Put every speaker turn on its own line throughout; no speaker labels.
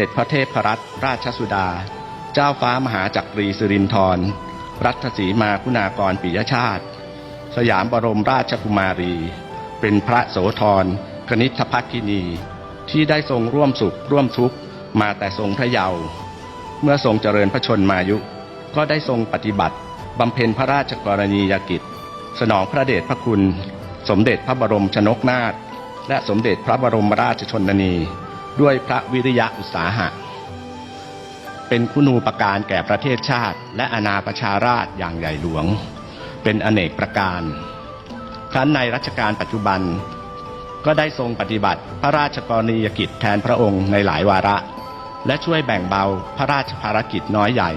เด็จพระเทพรัตนราชสุดา เจ้าฟ้ามหาจักรีสิรินธรรัตสีมาคุณากรปิยชาติ สยามบรมราชกุมารี เป็นพระโสธรกนิษฐภักินี ที่ได้ทรงร่วมสุขร่วมทุกข์มาแต่ทรงพระเยาว์เมื่อทรงเจริญพระชนมายุ ก็ได้ทรงปฏิบัติบำเพ็ญพระราชกรณียกิจ สนองพระเดชพระคุณ สมเด็จพระบรมชนกนาถและสมเด็จพระบรมราชชนนี ด้วยพระวิริยะอุตสาหะ เป็นคุณูปการแก่ประเทศชาติ และอาณาประชาราชอย่างใหญ่หลวง เป็นอเนกประการ ครั้นในรัชกาลปัจจุบันก็ได้ทรงปฏิบัติพระราชกรณียกิจแทนพระองค์ในหลายวาระ และช่วยแบ่งเบาพระราชภารกิจน้อยใหญ่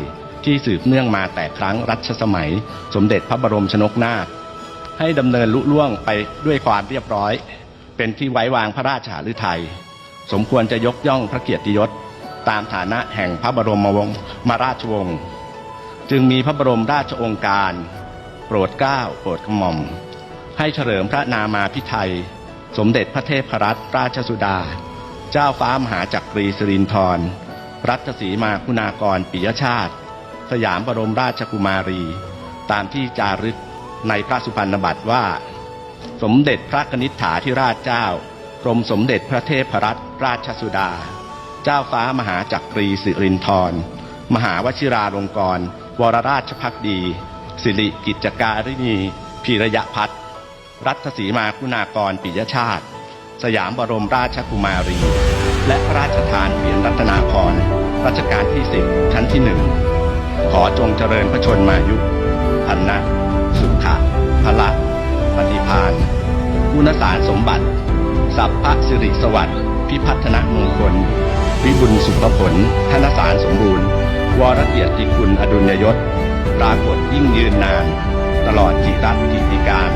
ที่สืบเนื่องมาแต่ครั้งรัชสมัย สมเด็จพระบรมชนกนาถให้ดำเนินลุล่วงไปด้วยความเรียบร้อย เป็นที่ไว้วางพระราชหฤทัย สมควรจะยกย่องพระเกียรติยศตามฐานะแห่งพระบรมวงศ์มาราชวงศ์จึงมีพระบรมราชองค์การ โปรดเกล้าโปรดกระหม่อม ให้เฉลิมพระนามาพิไทย สมเด็จพระเทพรัตนราชสุดา เจ้าฟ้ามหาจักรีสิรินธรรัตสีมาคุณากรปิยชาติ สยามบรมราชกุมารี ตามที่จารึกในพระสุพรรณบัตรว่า สมเด็จพระกนิษฐาธิราชเจ้า กรมสมเด็จพระเทพรัตนราชสุดา เจ้าฟ้ามหาจักรีสิรินธรมหาวชิราลงกรณ์วรราชพักดี สิริกิจการินีพีระยะพัฒรัตสีมาคุณากรปิยชาติ สยามบรมราชกุมารี และพระราชทานเหรียญรัตนาพรรัชกาลที่สิบชั้นที่หนึ่ง ขอจงเจริญพระชนมายุพันนะ สุขะพละปฏิพานกุณสารสมบัติ สัพพะสิริสวัสดิ์พิพัฒนมงคล วิบุญสุภผล ธนสารสมบูรณ์ วรเกียรติคุณอดุลยยศปรากฏยิ่งยืนนาน ตลอดจิรัตกิติการ